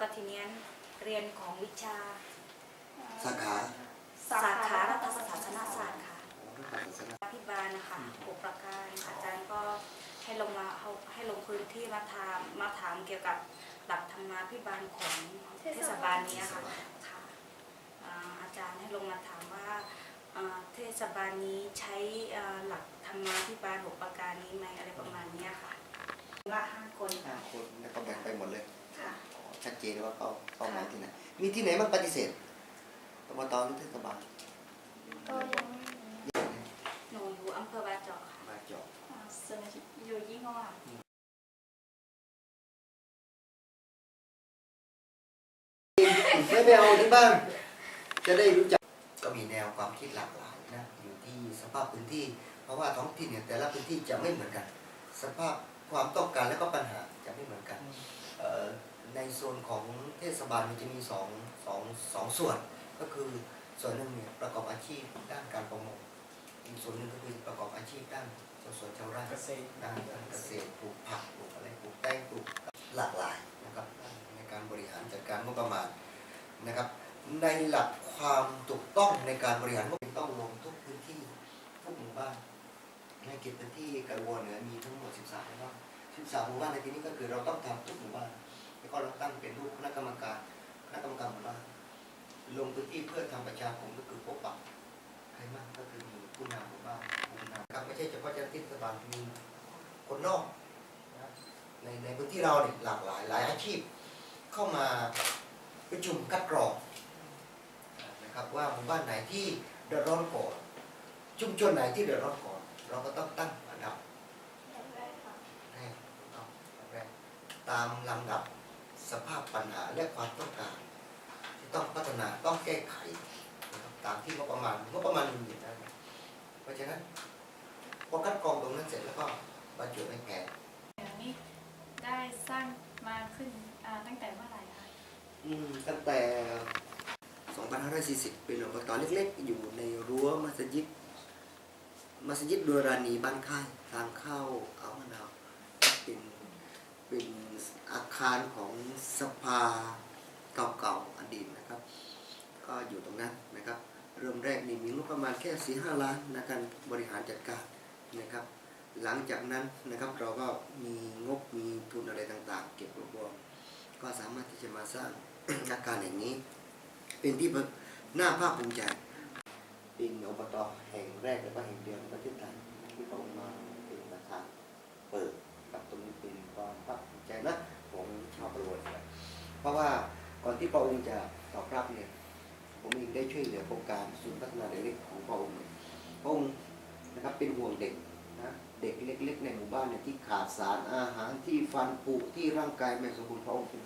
ก็ทีเนี้ยเรียนของวิชาสาขาสาขารัฐศาสนศาสตร์ค่ะรัฐศาสนาพิบาลนะคะอุปการอาจารย์ก็ให้ลงมาเอาให้ลงพื้นที่มาถามมาถามเกี่ยวกับหลักธรรมาพิบาลของเทศบาลนี้ค่ะค่ะอ่าอาจารย์ให้ลงมาถามว่าอ่าเทศบาลนี้ใช้อ่าหลักธรรมาพิบาลอุปการนี้ไหมอะไร ชัดเจนว่าเขาเขาหมายที่ไหนมีที่ไหนบ้างปฏิเสธอบตหรือเทศบาลก็ยังไม่มีหนูอยู่อำเภอบาเจาะค่ะมาเจาะอ่าส่วนใหญ่อยู่ยี่ห้อค่ะไม่ไปเอาที่บ้านจะได้รู้จักก็มีแนวความคิดหลากหลายนะอยู่ที่สภาพพื้นที่ เพราะว่าท้องถิ่นเนี่ยแต่ละพื้นที่จะไม่เหมือนกัน สภาพความต้องการและก็ปัญหาจะไม่เหมือนกันเอ่อ ในโซนของเทศบาลมันจะมีสองสองสองส่วน ก็คือส่วนหนึ่งเนี่ยประกอบอาชีพด้านการประมงอีกส่วนหนึ่งก็คือประกอบอาชีพด้านสวนสวนชาวไร่เกษตรด้านการเกษตรปลูกผักปลูกอะไรปลูกแป้งปลูกหลากหลายนะครับในการบริหารจัดการงบประมาณนะครับ ในหลักความถูกต้องในการบริหารงบต้องลงทุกพื้นที่ทุกหมู่บ้านในเขตพื้นที่กระวัวเหนือมีทั้งหมด 13หมู่บ้าน13หมู่บ้านในที่นี้ก็คือเราต้องทำทุกหมู่บ้าน ก็เราตั้งเป็นรูปคณะกรรมการคณะกรรมการหมู่บ้านลงพื้นที่เพื่อทำประชาคมก็คือพบปะใครมากก็คือมีผู้นำหมู่บ้านผู้นำครับไม่ใช่เฉพาะเจ้าหน้าที่เทศบาลมีคนนอกนะในในพื้นที่เราเนี่ยหลากหลายหลายอาชีพ เข้ามาประชุมคัดกรองนะครับว่าหมู่บ้านไหนที่เดือดร้อนก่อนชุมชนไหนที่เดือดร้อนก่อน เราก็ต้องตั้งอันดับแรกตามลำดับ สภาพปัญหาและความต้องการที่ต้องพัฒนาต้องแก้ไขนะครับตามที่งบประมาณงบประมาณมีอยู่แล้วเพราะฉะนั้นพอคัดกรองตรงนั้นเสร็จแล้วก็บรรจุในแผนเดี๋ยวนี้ได้สร้างมาขึ้นอ่าตั้งแต่เมื่อไหร่คะอืมตั้งแต่ 2540 เป็นอบตเล็กๆ อยู่ในรั้วมัสยิดมัสยิดดูรานีบ้านค่ายทางเข้าเอามะนาวเป็นเป็นอาคารของสภาเก่าๆอดีตนะครับ ก็อยู่ตรงนั้นนะครับ เริ่มแรกนี่มีงบประมาณแค่4-5ล้านในการบริหารจัดการนะครับ หลังจากนั้นนะครับเราก็มีงบมีทุนอะไรต่างๆ เก็บรวบรวมก็สามารถที่จะมาสร้างอาการแห่างนี้ เป็นที่หน้าภาคภูมิใจเป็นอบตแห่งแรกและก็แห่งเดียวในประเทศไทยที่พระองค์มาเป็นประธานเปิดกับตรงนี้เป็นความภาคภูมิใจนะของชาวประวัติ เพราะว่าก่อนที่พระองค์จะตอบรับเนี่ยผมเองได้ช่วยเหลือโครงการศูนย์พัฒนาเด็กของพระองค์เพระองค์นะครับเป็นห่วงเด็กนะเด็กเล็ก ๆ ในหมู่บ้านเนี่ยที่ขาดสารอาหารที่ฟันผุที่ร่างกายไม่สมบูรณ์พระองค์เป็น